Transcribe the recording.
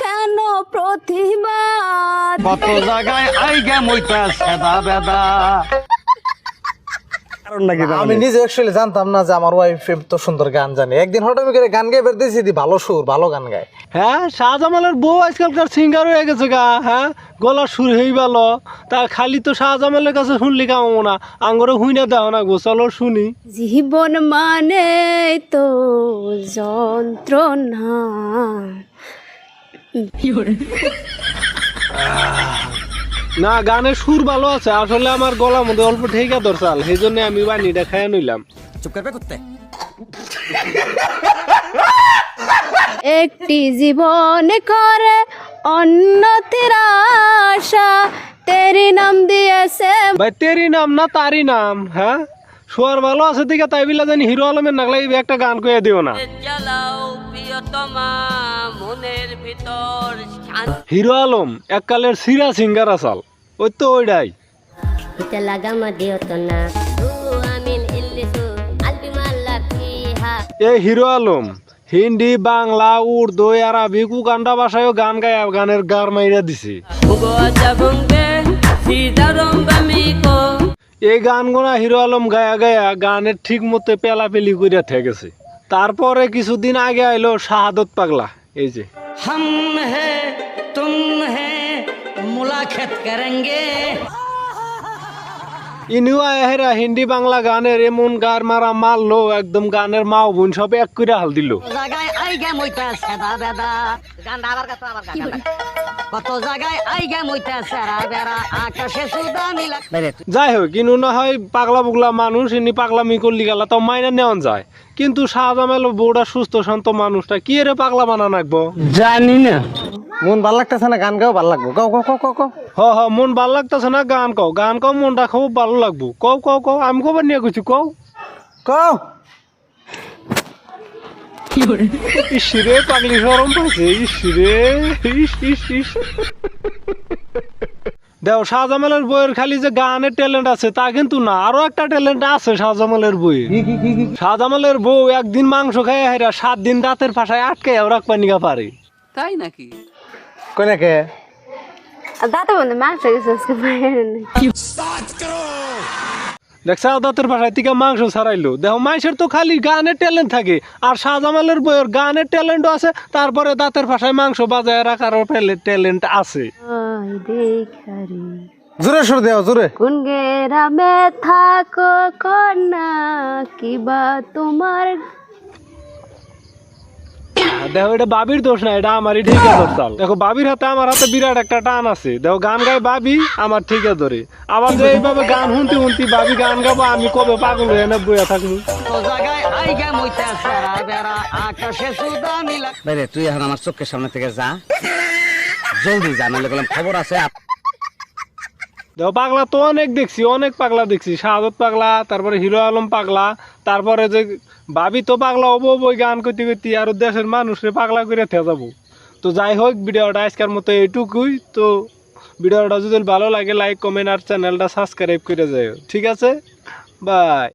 কেন প্রতিবাদ? কত জায়গায় আই গে মইতা সেদা বেদা কারণ নাকি আমি নিজে অ্যাকচুয়ালি জানতাম না যে আমার ওয়াইফ তো সুন্দর গান জানে। একদিন হঠাৎ করে গান গাই বের দিয়েছি দি ভালো সুর ভালো গান গায়। হ্যাঁ শাহজামালের বউ আজকালকার সিঙ্গার হয়ে গেছে গা হ্যাঁ? গলার সুর হই ভালো। তার খালি তো শাহজামালের কাছে শুনলি কামো না আঙ্গরে হুইনা দেও না গো চলো শুনি। জীবন মানে তো যন্ত্রণা। না গানের সুর ভালো আছে আসলে আমার গলার মধ্যে অল্প ঠেকা দরকার সেই জন্য আমি বানিটা খাইয়া নইলাম একটি জীবন করে অন্যতির আশা তেরি নাম দিয়েছে। ভাই তেরি নাম না তারই নাম হ্যাঁ? সোয়ার ভালো আছে দিকে তাই বিলা জানি হিরো আলমের নাগলা এই একটা গান কয়ে দিও না। হিরো আলম এককালের সিরা সিঙ্গার আসাল। ওই তো fiha এই হিরো আলম হিন্দি বাংলা উর্দু আরবি কুকান্ডা ভাষায়ও গান গায় গানের গার মাইরা দিছে। এই গান গোনা হিরো আলম গায়া গায়া গানের ঠিক মতো পেলাপেলি করিয়া ঠেকেছে। তারপরে কিছুদিন আগে আইলো শাহাদত পাগলা এই যে। হাম হে তুম হে মুলাকাত করেঙ্গে। ইনিও হেরা হিন্দি বাংলা গানের এমন গার মারা মারলো একদম গানের মাও বোন সব এক করে হাল দিল। বেড়া যাই হোক কিনু না হয় পাগলা বুগলা মানুষ ইনি পাগলামি করলি গেলা তো মাইনা নেওয়ান যায়। কিন্তু শাহজামাল বউটা সুস্থ শান্ত মানুষটা কি রে পাগলা বানা নাকবো জানি না। মন ভালো লাগতেছে না গান গাও ভালো লাগবো। গাও গাও গাও গাও হ হ মন ভালো লাগতেছে না গান কও। গান কও মনটা খুব ভালো লাগবো। কও কও কও আমি কবার নিয়ে কিছু কও। গাও ইসিরে পাগলি সরম পাইছে ইসিরে ইস ইস ইস। দেও শাহজামালের বইয়ের খালি যে গানের ট্যালেন্ট আছে তা কিন্তু না। আরও একটা ট্যালেন্ট আছে শাহজামালের বইয়ে। শাহজামালের বউ একদিন মাংস খাই হেরা সাত দিন দাঁতের ফাঁসায় আটকে রাখবা নিগা পারে। তাই নাকে? দাদা বন্ধু মাংস গেছে আজকে বাইরে নেই। দেখছা দাঁতের ভাষায় থেকে মাংস ছাড়াইলো। দেখো মাংসের তো খালি গানের ট্যালেন্ট থাকে আর শাহজামালের বইয়ের গানের ট্যালেন্টও আছে তারপরে দাঁতের ভাষায় মাংস বাজায় রাখারও ট্যালেন্ট আছে। জোরে সুর দেও জোরে। কোন গেরামে থাকো কন্যা কিবা তোমার দেখো এটা বাবির দোষ না এটা আমারই ঠিকা ধরতাল দেখো বাবির হাতে আমার হাতে বিরাট একটা টান আছে। দেখো গান গায় বাবি আমার ঠিকা ধরে। আবার যে এইভাবে গান শুনতে শুনতে বাবি গান গাবো আমি কবে পাগল হয়ে না বইয়া থাকব? তুই এখন আমার চোখের সামনে থেকে যা। জলদি যা নাহলে বললাম খবর আছে দেখো পাগলা তো অনেক দেখছি অনেক পাগলা দেখছি। শাহাদত পাগলা তারপরে হিরো আলম পাগলা তারপরে যে ভাবি তো পাগলা হব বই গান করতে করতে আর দেশের মানুষরে পাগলা করে থে যাব। তো যাই হোক, ভিডিওটা আজকের মতো এইটুকুই। তো ভিডিওটা যদি ভালো লাগে লাইক কমেন্ট আর চ্যানেলটা সাবস্ক্রাইব করে যায় ঠিক আছে? বাই